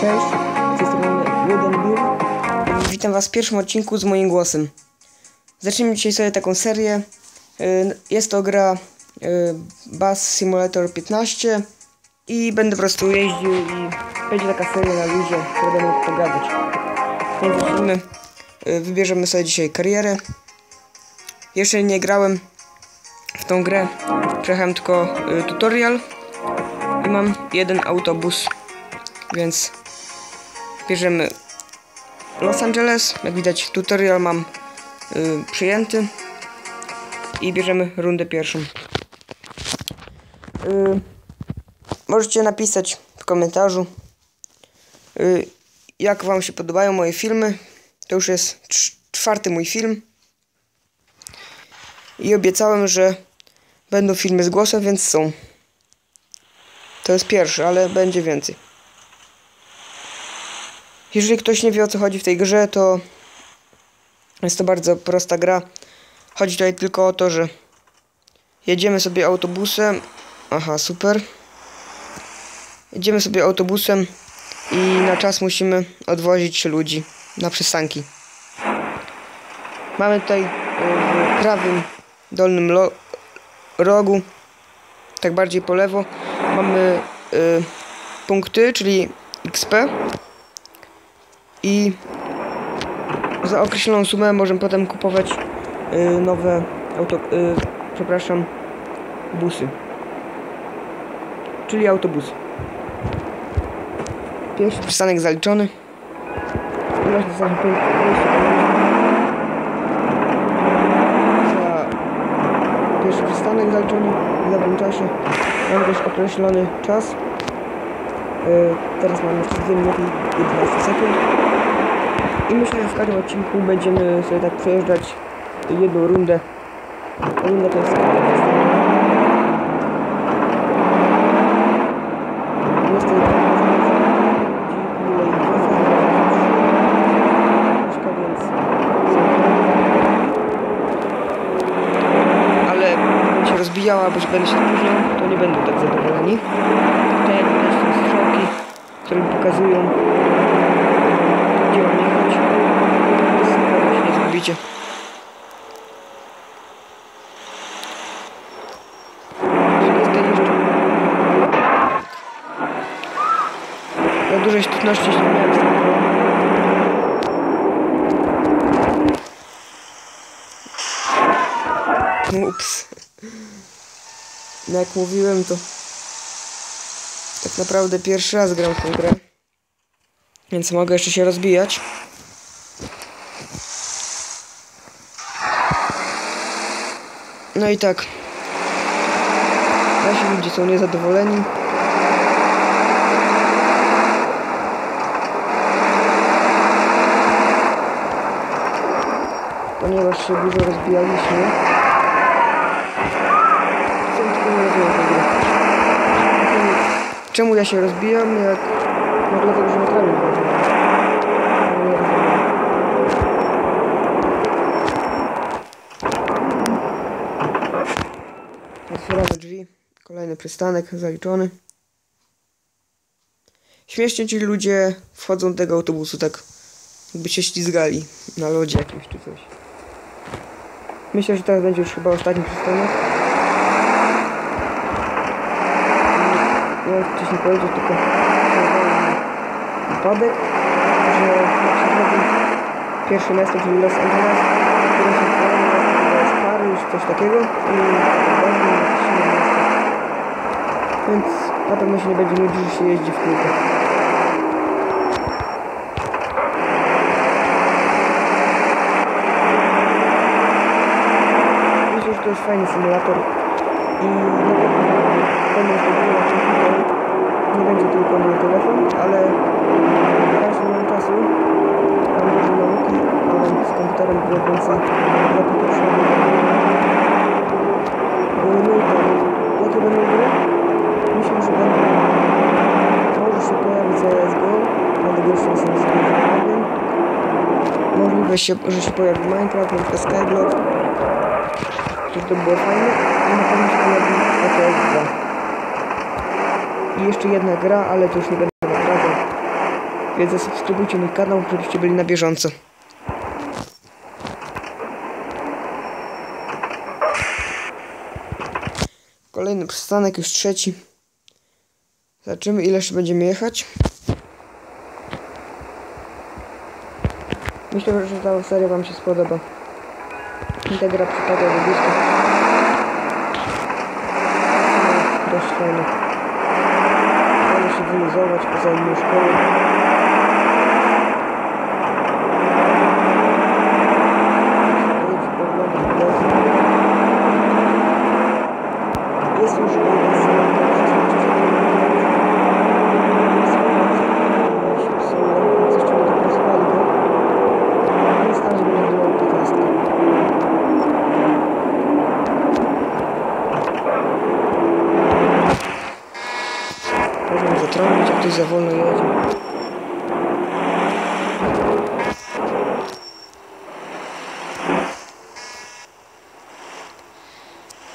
Cześć, z tej strony. Witam Was w pierwszym odcinku z moim głosem. Zacznijmy dzisiaj sobie taką serię. Y, Jest to gra y, Bus Simulator 15 i będę po prostu jeździł i będzie taka seria na luzie, będę mógł pogadać. Zacznijmy. Y, Wybierzemy sobie dzisiaj karierę. Jeszcze nie grałem w tą grę. Przejechałem tylko tutorial i mam jeden autobus, więc bierzemy Los Angeles. Jak widać, tutorial mam y, przyjęty i bierzemy rundę pierwszą. Y, możecie napisać w komentarzu, y, jak Wam się podobają moje filmy. To już jest cz- czwarty mój film. I obiecałem, że będą filmy z głosem, więc są. To jest pierwszy, ale będzie więcej. Jeżeli ktoś nie wie o co chodzi w tej grze, to jest to bardzo prosta gra. Chodzi tutaj tylko o to, że jedziemy sobie autobusem. Aha, super. Jedziemy sobie autobusem i na czas musimy odwozić ludzi na przystanki. Mamy tutaj y, w prawym dolnym rogu, tak bardziej po lewo, mamy y, punkty, czyli XP i za określoną sumę możemy potem kupować y, nowe auto, y, przepraszam, busy, czyli autobusy. Pierwszy przystanek zaliczony. Za pierwszy przystanek zaliczony w lewym czasie. Mam też określony czas. Yy, teraz mam jeszcze 2 minuty i 11 sekund. I myślę, że w każdym odcinku będziemy sobie tak przejeżdżać jedną rundę. Runda to jest ale się rozbijała, albo że będę się spóźniał, to nie będą tak zadowoleni. Tutaj jak widać są strzałki, które mi pokazują, gdzie mam jechać. Spokojnie się nie zgubicie. Na dużej sztywności się nie miałem z tym grą. Ups. No jak mówiłem, to tak naprawdę pierwszy raz gram w tę grę. Więc mogę jeszcze się rozbijać. No i tak. Nasi ludzie są niezadowoleni. Ponieważ się dużo rozbijaliśmy. Czemu ja się rozbijam, jak... No dlatego, że nie rozumiem. Otwieramy drzwi. Kolejny przystanek zaliczony. Śmiesznie ci ludzie wchodzą do tego autobusu tak jakby się ślizgali na lodzie jakimś czy coś. Myślę, że teraz będzie już chyba ostatni przystanek. Ja wcześniej powiedzieć tylko wypadek, że przykład pierwsze miasto, czyli Los Angeles, które się to jest Paryż, coś takiego i Berlin, jakieś inne miasto. Więc na pewno się nie będzie nudzić, że się jeździ w kółko. Myślę, że to jest fajny symulator i na pewno będę na komputer. Nie będzie tylko mój telefon, ale na razie nie mam czasu. Mam dużo nauki, a z komputerem było więcej zapytań. No i tak, jakie będą gry? Myślę, że będą... Może się pojawi CSGO, dlatego jeszcze nie sobie zapewniam. Możliwe, się, że się pojawi Minecraft, na Skyblock. Żeby to było fajne. I na pewno się pojawi ETS 2. I jeszcze jedna gra, ale to już nie będę zdradzał. Więc zasubskrybujcie mój kanał, żebyście byli na bieżąco. Kolejny przystanek, już trzeci. Zobaczymy ile jeszcze będziemy jechać. Myślę, że ta seria wam się spodoba. Mi ta gra przypadła do. Dość fajne. Fajnie się wyluzować poza inną szkołą. Jest już jeszcze nie dopracowali go. Więc tam, żeby nie było 15. Możemy za wolno jedzie.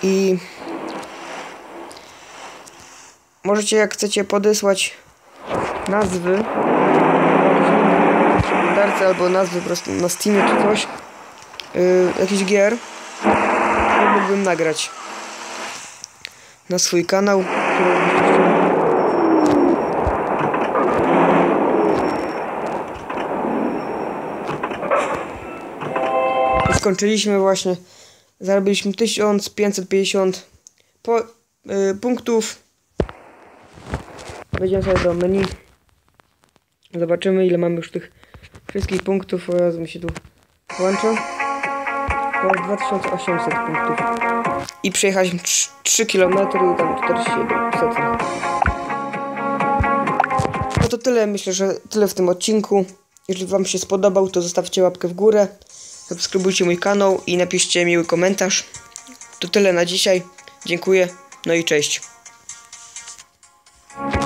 I możecie, jak chcecie, podesłać nazwy przeglądarce albo nazwy po prostu na Steamie czy coś, yy, jakiś gier, mógłbym nagrać na swój kanał, który Skończyliśmy właśnie. Zarobiliśmy 1550 po, y, punktów. Wejdziemy sobie do menu. Zobaczymy ile mamy już tych wszystkich punktów. O Jezu, mi się tu włącza. To jest 2800 punktów. I przejechaliśmy 3, 3 km i tam 47 sekund. No to tyle, myślę, że tyle w tym odcinku. Jeżeli Wam się spodobał, to zostawcie łapkę w górę, subskrybujcie mój kanał i napiszcie miły komentarz. To tyle na dzisiaj. Dziękuję, no i cześć.